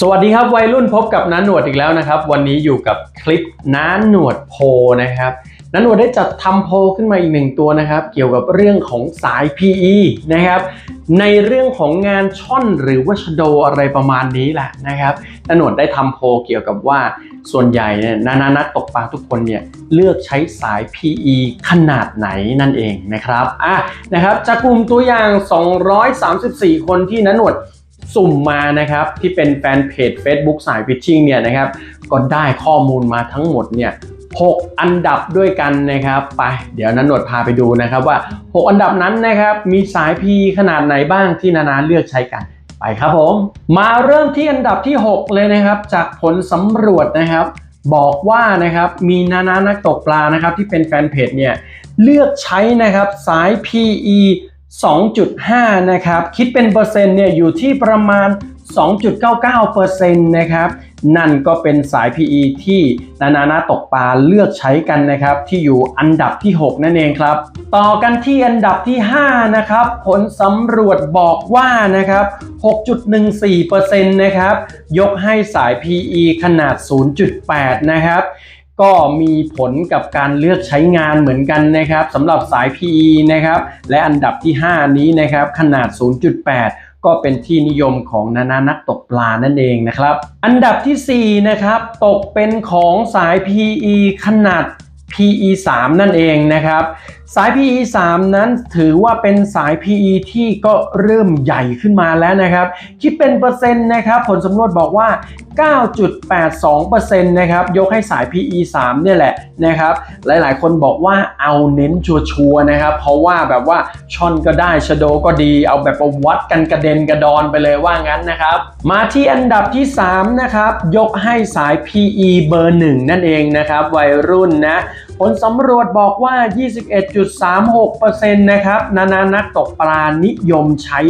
สวัสดีครับวัยรุ่นพบกับน้าหนวดอีกแล้วนะครับ วันนี้อยู่กับคลิปน้าหนวดโพนะครับน้าหนวดได้จัดทำโพขึ้นมาอีกหนึ่งตัวนะครับ เกี่ยวกับเรื่องของสาย PE นะครับ ในเรื่องของงานช่อนหรือว่าชโดอะไรประมาณนี้แหละนะครับน้าหนวดได้ทำโพเกี่ยวกับว่าส่วนใหญ่เนี่ยนานานักตกปลาทุกคนเนี่ยเลือกใช้สาย PE ขนาดไหนนั่นเองนะครับอะนะครับจากกลุ่มตัวอย่าง 234 คนที่น้าหนวด สุ่มมานะครับที่เป็นแฟนเพจ Facebook สายพิชชิ่งเนี่ยนะครับก็ได้ข้อมูลมาทั้งหมดเนี่ย6 อันดับด้วยกันนะครับ ไป เดี๋ยวนันหนวดพาไปดูนะครับว่า 6 อันดับนั้นนะครับมีสาย P ขนาดไหนบ้างที่นานาเลือกใช้กันไปครับผม มาเริ่มที่อันดับที่ 6 เลยนะครับ จากผลสำรวจนะครับ บอกว่านะครับมีนานานักตกปลานะครับที่เป็นแฟนเพจเนี่ยเลือกใช้นะครับสาย PE 2.5 นะครับ คิดเป็นเปอร์เซ็นต์เนี่ยอยู่ที่ประมาณ 2.99%นะครับ นั่นก็เป็นสาย PE ที่นานานาตกปลาเลือกใช้กันนะครับ ที่อยู่อันดับที่ 6 นั่นเองครับ ต่อกันที่อันดับที่ 5 นะครับ ผลสำรวจบอกว่านะครับ 6.14%นะครับ ยกให้สาย PE ขนาด 0.8 นะครับ ก็มีผลกับการเลือกใช้งานเหมือนกันนะครับสำหรับสาย PE นะครับและอันดับที่ 5 นี้นะครับขนาด 0.8 ก็เป็นที่นิยมของนานานักตกปลานั่นเองนะครับ อันดับทีสี่ 4 นะครับ ตกเป็นของสาย PE ขนาด PE 3นั่นเองนะครับ สาย PE 3นั้นถือว่าเป็นสาย PE ที่ก็เริ่มใหญ่ขึ้นมาแล้วนะครับ คิดเป็นเปอร์เซ็นต์นะครับ ผลสำรวจบอกว่า 9.82%นะครับยกให้สาย PE 3เนี่ยแหละนะครับหลายๆ คนบอกว่าเอาเน้นชัวร์นะครับ เพราะว่าแบบว่าช่อนก็ได้ชโดก็ดี เอาแบบวัดกันกระเด็นกระดอนไปเลยว่างั้นนะครับ มาที่อันดับที่3นะครับยกให้สาย PE เบอร์ 1 นั่นเองนะครับวัยรุ่นนะ ผลสำรวจบอกว่า 21.36%นะครับ นานานักตกปลานิยมใช้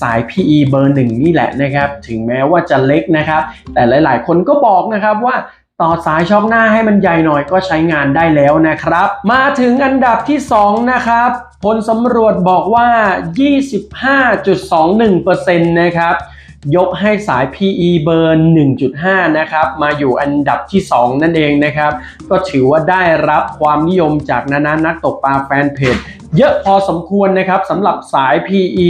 สาย PE เบอร์1นี่แหละนะครับ ถึงแม้ว่าจะเล็กนะครับ แต่หลาย ๆ คนก็บอกนะครับว่าต่อสายช็อคหน้าให้มันใหญ่หน่อยก็ใช้งานได้แล้วนะครับ มาถึงอันดับที่ 2 นะครับ ผลสำรวจบอกว่า 25.21%นะครับ ยกให้สาย PE เบอร์ 1.5 นะครับ มาอยู่อันดับที่ 2 นั่นเองนะครับ ก็ถือว่าได้รับความนิยมจากนานานักตกปลาแฟนเพจ เยอะพอสมควรนะครับสำหรับสาย PE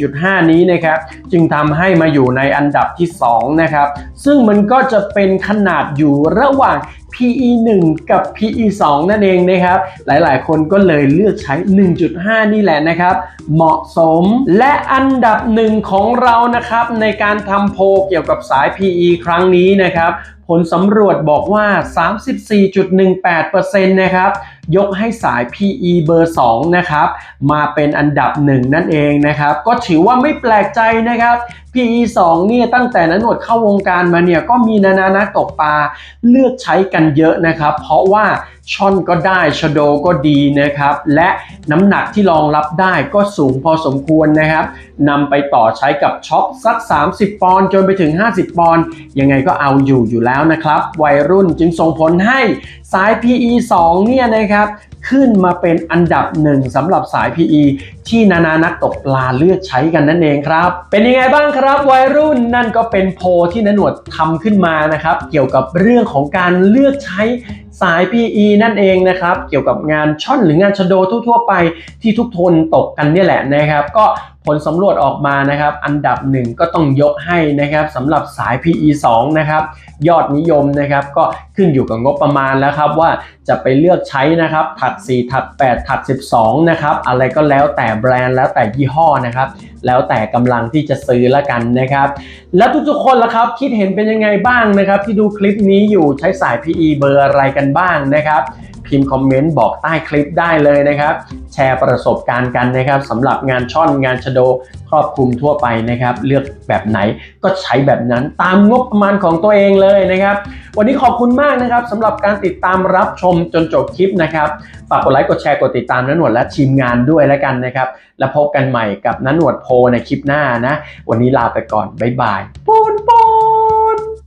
1.5 นี้นะครับ จึงทำให้มาอยู่ในอันดับที่ 2 นะครับ ซึ่งมันก็จะเป็นขนาดอยู่ระหว่าง PE 1 กับ PE 2 นั่นเองนะครับ หลายๆ คนก็เลยเลือกใช้ 1.5 นี่แหละนะครับ เหมาะสมและอันดับหนึ่งของเรานะครับ ในการทำโพลเกี่ยวกับสาย PE ครั้งนี้นะครับ ผลสำรวจบอกว่า 34.18%นะครับ ยกให้สาย PE เบอร์ 2 นะครับ มาเป็นอันดับหนึ่งนั่นเองนะครับ ก็ถือว่าไม่แปลกใจนะครับ PE 2เนี่ยตั้งแต่นั้นหนวดเข้าวงการมาเนี่ยก็มีนานานักตกปลาเลือกใช้กันเยอะนะครับ เพราะว่าช่อนก็ได้ชโดก็ดีนะครับ และน้ำหนักที่รองรับได้ก็สูงพอสมควรนะครับนำไปต่อใช้กับช็อปสัก 30 ปอนด์จนไปถึง 50 ปอนด์ยังไงก็เอาอยู่อยู่แล้วนะครับ วัยรุ่นจึงส่งผลให้สาย PE 2 เนี่ยนะครับขึ้นมาเป็นอันดับหนึ่งสำหรับสาย PE ที่นานานักตกปลาเลือกใช้กันนั่นเองครับ เป็นยังไงบ้างครับ วัยรุ่นนั่นก็เป็นโพที่นหนวดทำขึ้นมานะครับ เกี่ยวกับเรื่องของการเลือกใช้ สาย PE นั่นเองนะครับ เกี่ยวกับงานช่อนหรืองานชโดทั่วๆไปที่ทุกทนตกกันเนี่ยแหละนะครับ ก็ ผลสำรวจออกมานะครับ อันดับหนึ่งก็ต้องยกให้นะครับสำหรับสาย PE 2 นะครับ ยอดนิยมนะครับก็ขึ้นอยู่กับงบประมาณแล้วครับว่าจะไปเลือกใช้นะครับถัด 4 ถัด 8 ถัด 12 นะครับ อะไรก็แล้วแต่แบรนด์แล้วแต่ยี่ห้อนะครับ แล้วแต่กำลังที่จะซื้อละกันนะครับ แล้วทุกๆคนละครับ คิดเห็นเป็นยังไงบ้างนะครับ ที่ดูคลิปนี้อยู่ใช้สาย PE เบอร์อะไรกันบ้างนะครับ พิมพ์คอมเมนต์บอกใต้คลิปได้เลยนะครับ แชร์ประสบการณ์กันนะครับสำหรับงานช่อนงานชโดครอบคลุมทั่วไปนะครับ เลือกแบบไหนก็ใช้แบบนั้นตามงบประมาณของตัวเองเลยนะครับ วันนี้ขอบคุณมากนะครับสำหรับการติดตามรับชมจนจบคลิปนะครับฝากกดไลค์กดแชร์กดติดตามนันหนวดและทีมงานด้วยแล้วกันนะครับ แล้วพบกันใหม่กับนันหนวดโพในคลิปหน้านะ วันนี้ลาไปก่อนบ๊ายบายปูนปูน